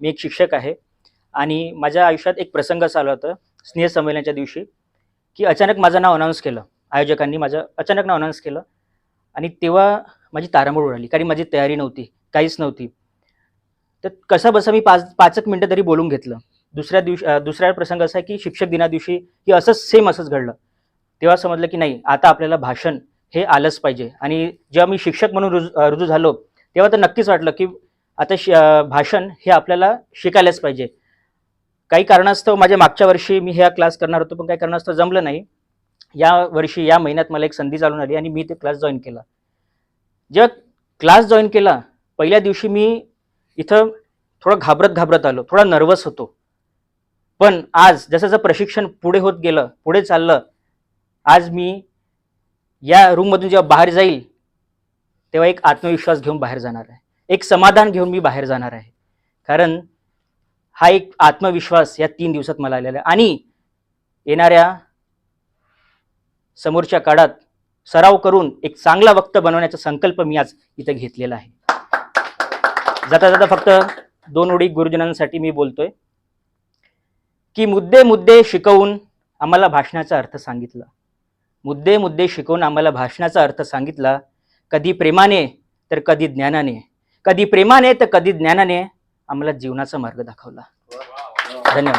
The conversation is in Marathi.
मी एक शिक्षक आहे. आणि माझ्या आयुष्यात एक प्रसंग असा आला होता स्नेहसंमेलनाच्या दिवशी की अचानक माझं नाव अनाऊन्स केलं. आयोजकांनी माझं अचानक नाव अनाऊन्स केलं. आणि तेव्हा माझी तारांबळ उडाली कारण माझी तयारी नव्हती काहीच नव्हती. तर कसं बसं मी पाच पाच एक मिनटं तरी बोलून घेतलं. दुसऱ्या दिवशी दुसऱ्या दुसरा प्रसंग असा आहे की शिक्षक दिना दिवशी की असंच सेम असंच घडलं. तेव्हा समजलं की नाही आता आपल्याला भाषण हे आलंच पाहिजे. आणि जेव्हा मी शिक्षक म्हणून रुजू रुजू झालो तेव्हा तर नक्कीच वाटलं की आता श भाषण हे आपल्याला शिकायलाच पाहिजे. काही कारणास्तव माझ्या मागच्या वर्षी मी ह्या क्लास करणार होतो पण काही कारणास्तव जमलं नाही. या वर्षी या महिन्यात मला एक संधी चालून आली आणि मी ते क्लास जॉईन केला. जेव्हा क्लास जॉईन केला पहिल्या दिवशी मी इथं थोडं घाबरत घाबरत आलो थोडा नर्वस होतो. पण आज जसं जसं प्रशिक्षण पुढे होत गेलं पुढे चाललं आज मी या रूममधून जेव्हा बाहेर जाईल तेव्हा एक आत्मविश्वास घेऊन बाहेर जाणार आहे. एक समाधान घेऊन मी बाहेर जाणार आहे. कारण हा एक आत्मविश्वास या तीन दिवसात मला आलेला आहे. आणि येणाऱ्या समोरच्या काळात सराव करून एक चांगला वक्त बनवण्याचा संकल्प मी आज इथं घेतलेला आहे. जाता जाता फक्त दोन ओळी गुरुजनांसाठी मी बोलतोय. की मुद्दे मुद्दे शिकवून आम्हाला भाषणाचा अर्थ सांगितला. मुद्दे मुद्दे शिकवून आम्हाला भाषणाचा अर्थ सांगितला. कधी प्रेमाने तर कधी ज्ञानाने. कधी प्रेमाने तर कधी ज्ञानाने. आम्हाला जीवनाचा मार्ग दाखवला. धन्यवाद.